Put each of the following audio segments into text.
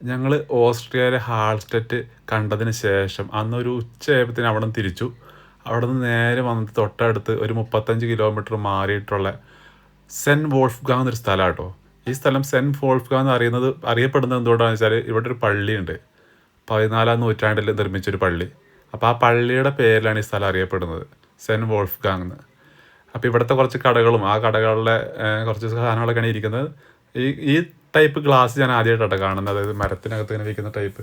ഞങ്ങൾ ഓസ്ട്രിയയിലെ ഹാൾസ്റ്ററ്റ് കണ്ടതിന് ശേഷം അന്നൊരു ഉച്ചയായപ്പോഴത്തേന് അവിടെ നിന്ന് തിരിച്ചു. അവിടെ നിന്ന് നേരെ വന്ന് തൊട്ടടുത്ത് ഒരു മുപ്പത്തഞ്ച് കിലോമീറ്റർ മാറിയിട്ടുള്ള സെൻ വോൾഫ്ഗാം എന്നൊരു സ്ഥലം കേട്ടോ ഈ സ്ഥലം സെൻ വോൾഫ്ഗാം എന്ന് അറിയുന്നത് അറിയപ്പെടുന്നത് എന്തുകൊണ്ടാണെന്ന് വെച്ചാൽ ഇവിടെ ഒരു പള്ളിയുണ്ട്. പതിനാലാം നൂറ്റാണ്ടിൽ നിർമ്മിച്ചൊരു പള്ളി. അപ്പോൾ ആ പള്ളിയുടെ പേരിലാണ് ഈ സ്ഥലം അറിയപ്പെടുന്നത് സെൻ വോൾഫ്ഗാങ് എന്ന്. അപ്പോൾ ഇവിടുത്തെ കുറച്ച് കടകളും ആ കടകളിലെ കുറച്ച് സാധനങ്ങളൊക്കെയാണ് ഇരിക്കുന്നത്. ഈ ഈ ടൈപ്പ് ഗ്ലാസ് ഞാൻ ആദ്യമായിട്ടാണ് കാണുന്നത്. അതായത് മരത്തിനകത്ത് ഇങ്ങനെ വയ്ക്കുന്ന ടൈപ്പ്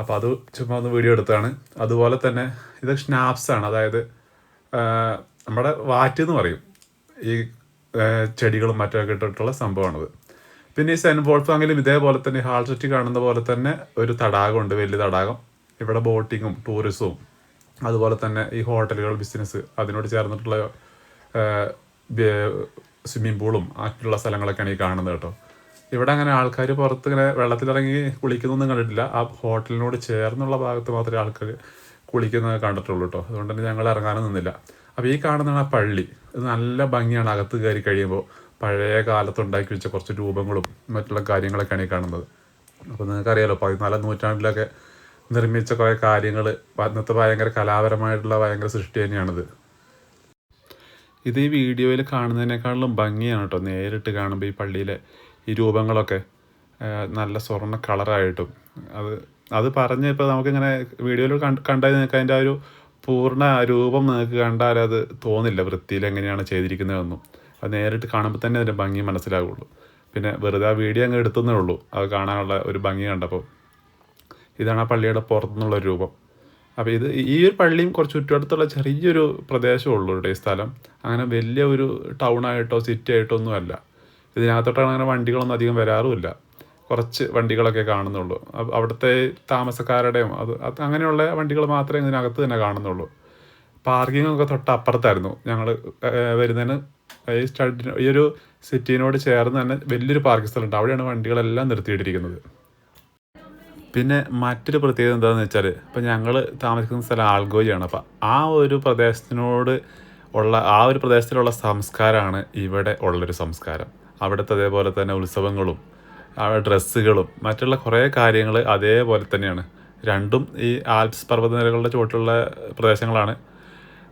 അപ്പോൾ അത് ചുമ്മാ ഒന്ന് വീഡിയോ എടുത്താണ് അതുപോലെ തന്നെ ഇത് ആണ്. അതായത് നമ്മുടെ വാറ്റ് എന്ന് പറയും. ഈ ചെടികളും മറ്റൊക്കെ ഇട്ടിട്ടുള്ള സംഭവമാണത്. പിന്നെ ഈ സെൻ വോൾഫാങ്കിലും ഇതേപോലെ തന്നെ ഹാൾ ചുറ്റി കാണുന്ന പോലെ തന്നെ ഒരു തടാകമുണ്ട്. വലിയ തടാകം. ഇവിടെ ബോട്ടിങ്ങും ടൂറിസവും അതുപോലെ തന്നെ ഈ ഹോട്ടലുകൾ ബിസിനസ് അതിനോട് ചേർന്നിട്ടുള്ള സ്വിമ്മിംഗ് പൂളും മറ്റുള്ള സ്ഥലങ്ങളൊക്കെയാണ് ഈ കാണുന്നത് കേട്ടോ. ഇവിടെ അങ്ങനെ ആൾക്കാർ പുറത്ത് ഇങ്ങനെ വെള്ളത്തിലിറങ്ങി കുളിക്കുന്നൊന്നും കണ്ടിട്ടില്ല. ആ ഹോട്ടലിനോട് ചേർന്നുള്ള ഭാഗത്ത് മാത്രമേ ആൾക്കാർ കുളിക്കുന്നത് കണ്ടിട്ടുള്ളൂ കേട്ടോ അതുകൊണ്ട് തന്നെ ഞങ്ങൾ ഇറങ്ങാനും നിന്നില്ല. അപ്പോൾ ഈ കാണുന്നതാണ് ആ പള്ളി. ഇത് നല്ല ഭംഗിയാണ് അകത്ത് കയറി കഴിയുമ്പോൾ പഴയ കാലത്ത് ഉണ്ടാക്കി വെച്ച കുറച്ച് രൂപങ്ങളും മറ്റുള്ള കാര്യങ്ങളൊക്കെയാണ് ഈ കാണുന്നത്. അപ്പോൾ നിങ്ങൾക്കറിയാലോ പതിനാലാം നൂറ്റാണ്ടിലൊക്കെ നിർമ്മിച്ച കുറേ കാര്യങ്ങൾ അന്നത്തെ ഭയങ്കര കലാപരമായിട്ടുള്ള ഭയങ്കര സൃഷ്ടി തന്നെയാണിത്. ഇത് ഈ വീഡിയോയിൽ കാണുന്നതിനേക്കാളും ഭംഗിയാണ് കേട്ടോ നേരിട്ട് കാണുമ്പോൾ ഈ പള്ളിയിലെ ഈ രൂപങ്ങളൊക്കെ നല്ല സ്വർണ കളറായിട്ടും. അത് അത് പറഞ്ഞ് ഇപ്പോൾ നമുക്കിങ്ങനെ വീഡിയോയിൽ കണ്ട് കണ്ടാൽ നിങ്ങൾക്ക് അതിന്റെ ആ ഒരു പൂർണ രൂപം നിങ്ങൾക്ക് കണ്ടാൽ അത് തോന്നില്ല വൃത്തിയിൽ എങ്ങനെയാണ് ചെയ്തിരിക്കുന്നതെന്നും. അത് നേരിട്ട് കാണുമ്പോൾ തന്നെ അതിന്റെ ഭംഗി മനസ്സിലാവുള്ളൂ. പിന്നെ വെറുതെ ആ വീഡിയോ അങ്ങ് എടുത്തുന്നേ ഉള്ളൂ. അത് കാണാനുള്ള ഒരു ഭംഗി കണ്ടപ്പോൾ. ഇതാണ് ആ പള്ളിയുടെ പുറത്തുനിന്നുള്ള രൂപം. അപ്പോൾ ഇത് ഈ ഒരു പള്ളിയും കുറച്ച് ചുറ്റുവട്ടത്തുള്ള ചെറിയൊരു പ്രദേശമേ ഉള്ളൂ ഇവിടെ ഈ സ്ഥലം. അങ്ങനെ വലിയ ഒരു ടൗണായിട്ടോ സിറ്റി ആയിട്ടോ ഒന്നും അല്ല ഇതിനകത്തോട്ടാണ് അങ്ങനെ വണ്ടികളൊന്നും അധികം വരാറുമില്ല. കുറച്ച് വണ്ടികളൊക്കെ കാണുന്നുള്ളൂ. അവിടുത്തെ താമസക്കാരുടെയും അത് അങ്ങനെയുള്ള വണ്ടികൾ മാത്രമേ ഇതിനകത്ത് തന്നെ കാണുന്നുള്ളൂ. പാർക്കിംഗ് ഒക്കെ തൊട്ട് അപ്പുറത്തായിരുന്നു ഞങ്ങൾ വരുന്നതിന് ഈ സ്റ്റഡിന് ഈ ഒരു സിറ്റിനോട് ചേർന്ന് തന്നെ വലിയൊരു പാർക്കിംഗ് സ്ഥലമുണ്ട്. അവിടെയാണ് വണ്ടികളെല്ലാം നിർത്തിയിട്ടിരിക്കുന്നത്. പിന്നെ മറ്റൊരു പ്രത്യേകത എന്താണെന്ന് വെച്ചാൽ ഇപ്പം ഞങ്ങൾ താമസിക്കുന്ന സ്ഥലം ആൾഗോയാണ് അപ്പം ആ ഒരു പ്രദേശത്തിനോട് ഉള്ള ആ ഒരു പ്രദേശത്തിലുള്ള സംസ്കാരമാണ് ഇവിടെ ഉള്ളൊരു സംസ്കാരം. അവിടുത്തെ അതേപോലെ തന്നെ ഉത്സവങ്ങളും ഡ്രസ്സുകളും മറ്റുള്ള കുറേ കാര്യങ്ങൾ അതേപോലെ തന്നെയാണ്. രണ്ടും ഈ ആൽപ്സ് പർവതനിരകളുടെ ചുവട്ടിലുള്ള പ്രദേശങ്ങളാണ്.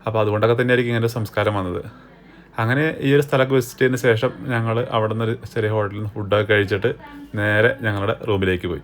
അപ്പോൾ അതുകൊണ്ടൊക്കെ തന്നെയായിരിക്കും ഇങ്ങനെ സംസ്കാരം വന്നത്. അങ്ങനെ ഈ ഒരു സ്ഥലമൊക്കെ വിസിറ്റ് ശേഷം ഞങ്ങൾ അവിടെ നിന്ന് ഒരു ചെറിയ ഹോട്ടലിൽ നിന്ന് ഫുഡൊക്കെ കഴിച്ചിട്ട് നേരെ ഞങ്ങളുടെ റൂമിലേക്ക് പോയി.